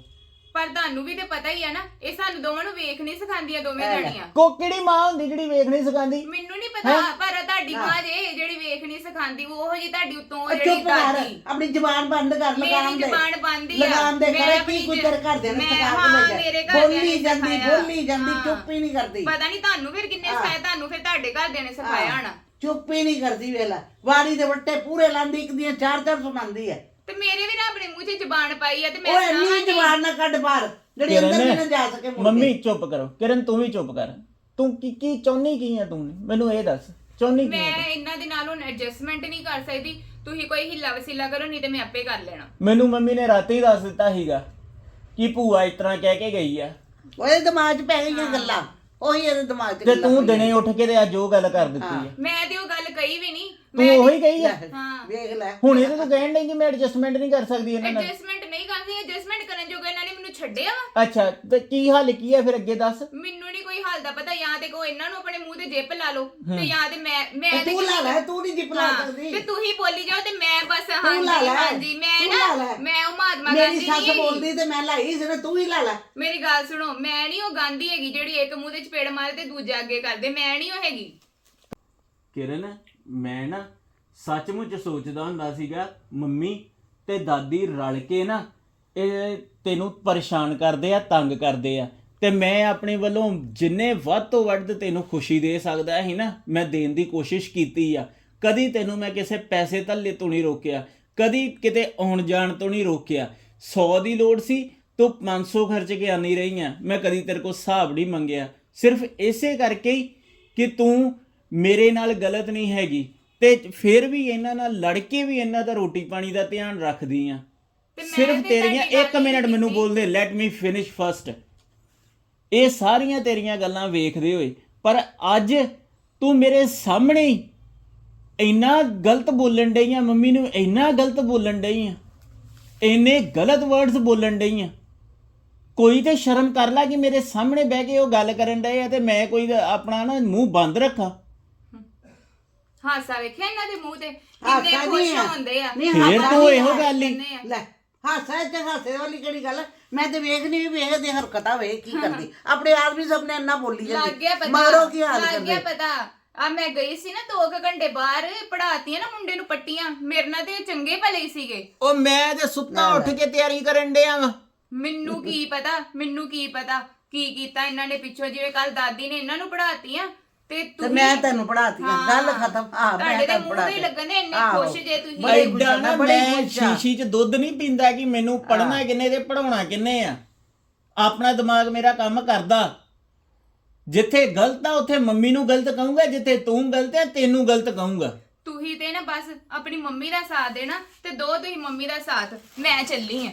ਪਰ ਤੁਹਾਨੂੰ ਵੀ ਤੇ ਪਤਾ ਹੀ ਆ ਨਾ ਇਹ ਸਾਨੂੰ ਦੋਵਾਂ ਨੂੰ ਵੇਖ ਨਹੀਂ ਸਿਖਾਉਂਦੀਆਂ ਦੋਵੇਂ ਜਣੀਆਂ। ਕੋ ਕਿਹੜੀ ਮਾਂ ਹੁੰਦੀ ਜਿਹੜੀ ਵੇਖ ਨਹੀਂ ਸਿਖਾਉਂਦੀ? ਮੈਨੂੰ ਨਹੀਂ ਪਤਾ ਪਰ ਤੁਹਾਡੀ ਮਾਂ ਜੇ ਜਿਹੜੀ ਵੇਖ ਨਹੀਂ ਸਿਖਾਉਂਦੀ ਉਹ ਜੀ ਤੁਹਾਡੀ ਉਤੋਂ ਜਿਹੜੀ ਚੁੱਪ ਕਰ ਦਾਦੀ ਆਪਣੀ ਜ਼ੁਬਾਨ ਬੰਦ ਕਰ ਲਗਾਮ ਮੇਰੀ ਦੇ। ਜ਼ਬਾਨ ਬੰਦ ਹੀ ਆ। ਲਗਾਮ ਦੇ ਮੈਂ ਕਰੇ ਆਪਣੀ ਕੀ ਕੁਝ ਤੇਰੇ ਘਰ ਦੇ ਨੇ ਮੈਂ- ਸਿਖਾ ਹਾਂ, ਕੇ ਮੇਰੇ ਘਰਦਿਆਂ ਬੋਲੀ ਜਾਂਦੀ ਸਿਖਾਇਆ। ਬੋਲੀ ਜਾਂਦੀ ਹਾਂ। ਚੁੱਪ ਹੀ ਨਹੀਂ ਕਰਦੀ। ਪਤਾ ਨਹੀਂ ਤੁਹਾਨੂੰ ਫਿਰ ਕਿੰਨੇ ਸਿਖਾਇਆ ਤੁਹਾਨੂੰ ਫਿਰ ਤੁਹਾਡੇ ਘਰਦਿਆਂ ਨੇ ਸਿਖਾਇਆ ਹਣਾ। ਚੁੱਪ ਹੀ ਨਹੀਂ ਕਰਦੀ ਵੇਲਾ ਵਾਰੀ ਦੇ ਵੱਟੇ ਪੂਰੇ ਲਾਂਦੀ ਇੱਕ ਦੀਆਂ ਚਾਰ ਚਾਰ ਸੁਣਾਉਂਦੀ ਹੈ। ਤੇ ਮੇਰੇ ਵੀ ਨਾ ਆਪਣੇ ਮੂੰਹ 'ਚ ਜ਼ਬਾਨ ਪਾਈ ਆ ਤੇ ਮੈਂ ਉਹ ਇੰਨੀ ਸੁਣਾਵਾਂਗੀ। ਜ਼ਬਾਨ ਨਾ ਕੱਢ ਬਾਹਰ ਜਿਹੜੀ ਅੰਦਰ ਵੀ ਨਾ ਜਾ ਸਕੇ ਮੁੜ। ਮੰਮੀ ਚੁੱਪ ਕਰੋ। ਕਿਰਨ ਤੂੰ ਵੀ ਚੁੱਪ ਕਰ। ਤੂੰ ਕੀ ਕੀ ਚਾਹੁੰਦੀ ਕੀ ਆ ਤੂੰ? ਮੈਨੂੰ ਇਹ ਦੱਸ ਚਾਹੁੰਦੀ ਕੀ ਮੈਂ ਇਹਨਾਂ ਦੇ ਨਾਲ ਹੁਣ ਐਡਜਸਟਮੈਂਟ ਨਹੀਂ ਕਰ ਸਕਦੀ। ਤੁਸੀਂ ਕੋਈ ਹਿੱਲਾ ਵਸੀਲਾ ਕਰੋ ਨਹੀਂ ਤੇ ਮੈਂ ਆਪੇ ਕਰ ਲੈਣਾ। ਮੈਨੂੰ ਮੰਮੀ ਨੇ ਰਾਤੀ ਹੀ ਦੱਸ ਦਿੱਤਾ ਸੀਗਾ ਕਿ ਭੂਆ ਇਸ ਤਰ੍ਹਾਂ ਕਹਿ ਕੇ ਗਈ ਆ। ਉਹਦੇ ਦਿਮਾਗ 'ਚ ਪੈ ਗਈਆਂ ਗੱਲਾਂ। ਉਹੀ ਇਹਦੇ ਦਿਮਾਗ 'ਚ ਤੇ ਗੱਲਾਂ ਤੂੰ। ਦਿਨੇ ਉੱਠ ਕੇ ਤੇ ਅੱਜ ਉਹ ਗੱਲ ਕਰ ਦਿੱਤੀ ਆ। ਮੈਂ ਤੇ ਉਹ ਗੱਲ ਕਹੀ ਵੀ ਨਹੀਂ। ਤੂੰ ਉਹੀ ਕਹੀ ਆ? ਹਾਂ। ਵੇਖ ਲੈ। ਹੁਣ ਇਹ ਤਾਂ ਕਹਿਣ ਨਹੀਂ ਕਿ ਮੈਂ ਐਡਜਸਟਮੈਂਟ ਨਹੀਂ ਕਰ ਸਕਦੀ ਇਹਨਾਂ ਨਾਲ। ਐਡਜਸਟਮੈਂਟ ਨਹੀਂ ਕਰਦੀ ਐਡਜਸਟਮੈਂਟ ਕਰਨ ਜੋਗਾ ਇਹਨਾਂ ਨੇ ਮੈਨੂੰ ਛੱਡਿਆ ਵਾ। ਅੱਛਾ ਤੇ ਕੀ ਹੱਲ ਕੀ ਆ ਫਿਰ ਅੱਗੇ ਦੱਸ? ਮੈਨੂੰ ਨਹੀਂ ਦਾ ਪਤਾ ਜਾਂ ਤੇ ਕੋ ਇਹਨਾਂ ਨੂੰ ਆਪਣੇ ਮੂੰਹ ਤੇ ਜਿੱਪ ਲਾ ਲਓ ਤੇ ਜਾਂ ਤੇ ਮੈਂ ਮੈਂ ਤੇ ਲਾ ਲੈ ਤੂੰ ਨਹੀਂ ਜਿਪ ਲਾ ਹਾਂ, ਸਕਦੀ। ਤੇ ਤੂੰ ਹੀ ਬੋਲੀ ਜਾਓ ਤੇ ਮੈਂ ਬਸ ਤੂੰ ਲਾ ਹਾਂਜੀ ਲੈ ਹਾਂਜੀ ਮੈਂ ਤੂੰ ਲਾ ਨਾ ਲੈ। ਮੈਂ ਉਹ ਮਹਾਤਮਾ ਮੇਰੀ ਗਾਂਧੀ ਸੱਸ ਨਹੀਂ। ਹੈਗੀ ਬੋਲਦੀ ਤੇ ਮੈਂ ਲਾਈ ਸੀ ਨਾ ਤੂੰ ਹੀ ਲਾ ਲੈ। ਮੇਰੀ ਗੱਲ ਸੁਣੋ ਮੈਂ ਨਹੀਂ ਉਹ ਗਾਂਧੀ ਹੈਗੀ ਜਿਹੜੀ ਇੱਕ ਮੂੰਹ ਤੇ ਚਪੇੜ ਮਾਰੇ ਤੇ ਦੂਜਾ ਅੱਗੇ ਕਰਦੇ ਮੈਂ ਨਹੀਂ ਉਹ ਹੈਗੀ। ਕਿਰਨ ਮੈਂ ਨਾ ਸੱਚਮੁੱਚ ਸੋਚਦਾ ਹੁੰਦਾ ਸੀਗਾ ਮੰਮੀ ਤੇ ਦਾਦੀ ਰਲ ਕੇ ਨਾ ਇਹ ਤੈਨੂੰ ਪਰੇਸ਼ਾਨ ਕਰਦੇ ਆ ਤੰਗ ਕਰਦੇ ਆ। ਤੇ ਮੈਂ ਆਪਣੇ ਵੱਲੋਂ ਜਿੰਨੇ ਵੱਧ ਤੋਂ ਵੱਧ ਤੈਨੂੰ ਖੁਸ਼ੀ ਦੇ ਸਕਦਾ ਸੀ ਨਾ ਮੈਂ ਦੇਣ ਦੀ ਕੋਸ਼ਿਸ਼ ਕੀਤੀ ਆ। ਕਦੀ ਤੈਨੂੰ ਮੈਂ ਕਿਸੇ ਪੈਸੇ ਧੱਲੇ ਤੋਂ ਨਹੀਂ ਰੋਕਿਆ ਕਦੀ ਕਿਤੇ ਆਉਣ ਜਾਣ ਤੋਂ ਨਹੀਂ ਰੋਕਿਆ। 100 ਦੀ ਲੋੜ ਸੀ ਤੂੰ 500 ਖਰਚ ਕੇ ਆਨੀ ਰਹੀ ਆ। ਮੈਂ ਕਦੀ ਤੇਰੇ ਕੋਲ ਹਿਸਾਬ ਨਹੀਂ ਮੰਗਿਆ। ਸਿਰਫ ਇਸੇ ਕਰਕੇ ਹੀ ਕਿ ਤੂੰ ਮੇਰੇ ਨਾਲ ਗਲਤ ਨਹੀਂ ਹੈਗੀ ਤੇ ਫਿਰ ਵੀ ਇਹਨਾਂ ਨਾਲ ਲੜ ਕੇ ਵੀ ਇਹਨਾਂ ਦਾ ਰੋਟੀ ਪਾਣੀ ਦਾ ਧਿਆਨ ਰੱਖਦੀ ਆ। ਸਿਰਫ ਤੇਰੀਆਂ ਤੁਹਾਡੀ ਗੱਲ 1 ਮਿੰਟ ਮੈਨੂੰ। ਬੋਲਦੇ ਲੈਟ ਮੀ ਫਿਨਿਸ਼ ਫਰਸਟ ਇਹ ਸਾਰੀਆਂ ਤੇਰੀਆਂ ਗੱਲਾਂ ਵੇਖਦੇ ਹੋਏ ਪਰ ਅੱਜ ਤੂੰ ਮੇਰੇ ਸਾਹਮਣੇ ਇੰਨਾ ਗਲਤ ਬੋਲਣ ਡਈ ਆ ਮੰਮੀ ਨੂੰ ਇੰਨਾ ਗਲਤ ਬੋਲਣ ਡਈ ਆ ਇੰਨੇ ਗਲਤ ਵਰਡਸ ਬੋਲਣ ਡਈ ਆ ਕੋਈ ਤੇ ਸ਼ਰਮ ਕਰ ਲੈ ਕਿ ਮੇਰੇ ਸਾਹਮਣੇ ਬਹਿ ਕੇ ਉਹ ਗੱਲ ਕਰਨ ਡਏ ਆ ਤੇ ਮੈਂ ਕੋਈ ਆਪਣਾ ਨਾ ਮੂੰਹ ਬੰਦ ਰੱਖਾਂ ਹਾਸਾ ਵੇਖਿਆ ਇਹਨਾਂ ਦੇ ਮੂੰਹ ਤੇ ਹਾਸਾ ਕਿੰਨੇ ਨਹੀਂ ਖੁਸ਼ ਆ। ਹੁੰਦੇ ਆ ਨਹੀਂ, ਫੇਰ ਹਾਸਾ ਤੂੰ ਨਹੀਂ ਇਹੋ ਆ। ਗੱਲ ਹੀ ਆ। ਲੈ ਹਾਸਾ ਚ ਹਾਸੇ ਵਾਲੀ ਕਿਹੜੀ ਗੱਲ ਹੈ? ਮੈਂ ਤੇ ਵੇਖਣੀ ਵੀ ਵੇਖਦੇ ਹਰਕਤਾਂ ਵੇਖ ਕੀ ਕਰਦੀ। ਆਪਣੇ ਆਦਮੀ ਸਭ ਨੇ ਇੰਨਾ ਬੋਲੀ ਲੱਗ ਗਿਆ ਜਾਂਦੀ ਪਤਾ। ਮਾਰੋ ਕੀ ਹਾਲ ਲੱਗ ਗਿਆ ਕਰਦੇ ਪਤਾ। ਆ ਮੈਂ ਗਈ ਸੀ ਨਾ 2 ਘੰਟੇ ਬਾਹਰ ਪੜਾਤੀਆਂ ਨਾ ਮੁੰਡੇ ਨੂੰ ਪੱਟੀਆਂ। ਮੇਰੇ ਨਾਲ ਤੇ ਚੰਗੇ ਭਲੇ ਹੀ ਸੀਗੇ। ਉਹ ਮੈਂ ਤੇ ਸੁੱਤਾ ਉੱਠ ਕੇ ਤਿਆਰੀ ਕਰਨ ਡਿਆ ਵਾਂ। ਮੈਨੂੰ ਕੀ ਪਤਾ ਮੈਨੂੰ ਕੀ ਪਤਾ ਕੀ ਕੀਤਾ ਇਹਨਾਂ ਨੇ ਪਿੱਛੋਂ ਜਿਵੇਂ ਕੱਲ ਦਾਦੀ ਨੇ ਇਹਨਾਂ ਨੂੰ ਪੜਾਤੀਆਂ ਤੇ ਤੇ ਤੁਸੀਂ ਮੈਂ ਤੈਨੂੰ ਪੜਾਤੀ ਆ ਗੱਲ। ਖਤਮ ਆ ਮੈਂ ਤੁਹਾਡੇ ਦੇ ਤੈਨੂੰ ਮੂੰਹ ਤੇ ਪੜਾਤੀ ਹੀ ਲੱਗਣ ਦੇ ਇੰਨੇ। ਖੁਸ਼ ਜੇ ਤੁਸੀਂ ਬੜੀ ਖੁਸ਼ ਐਡਾ ਆ, ਨਾ ਬੜੀ ਮੈਂ ਖੁਸ਼ ਆ। ਸ਼ੀਸ਼ੀ 'ਚ ਦੁੱਧ ਨਹੀਂ ਪੀਂਦਾ ਕਿ ਮੈਨੂੰ ਪੜਨਾ ਕਿੰਨੇ ਤੇ ਪੜਾਉਣਾ ਕਿੰਨੇ ਆ ਆਪਣਾ ਦਿਮਾਗ ਮੇਰਾ ਕੰਮ ਕਰਦਾ ਜਿੱਥੇ ਗਲਤ ਆ ਉੱਥੇ ਮੰਮੀ ਨੂੰ ਗਲਤ ਕਹੂੰਗਾ ਜਿੱਥੇ ਤੂੰ ਗਲਤ ਹੈ ਤੈਨੂੰ ਗਲਤ ਕਹੂੰਗਾ ਤੁਸੀਂ ਤੇ ਨਾ ਬਸ ਆਪਣੀ ਮੰਮੀ ਦਾ ਸਾਥ ਦੇਣਾ ਤੇ ਦੋ ਤੁਸੀਂ ਮੰਮੀ ਦਾ ਸਾਥ ਮੈਂ ਚੱਲੀ ਆ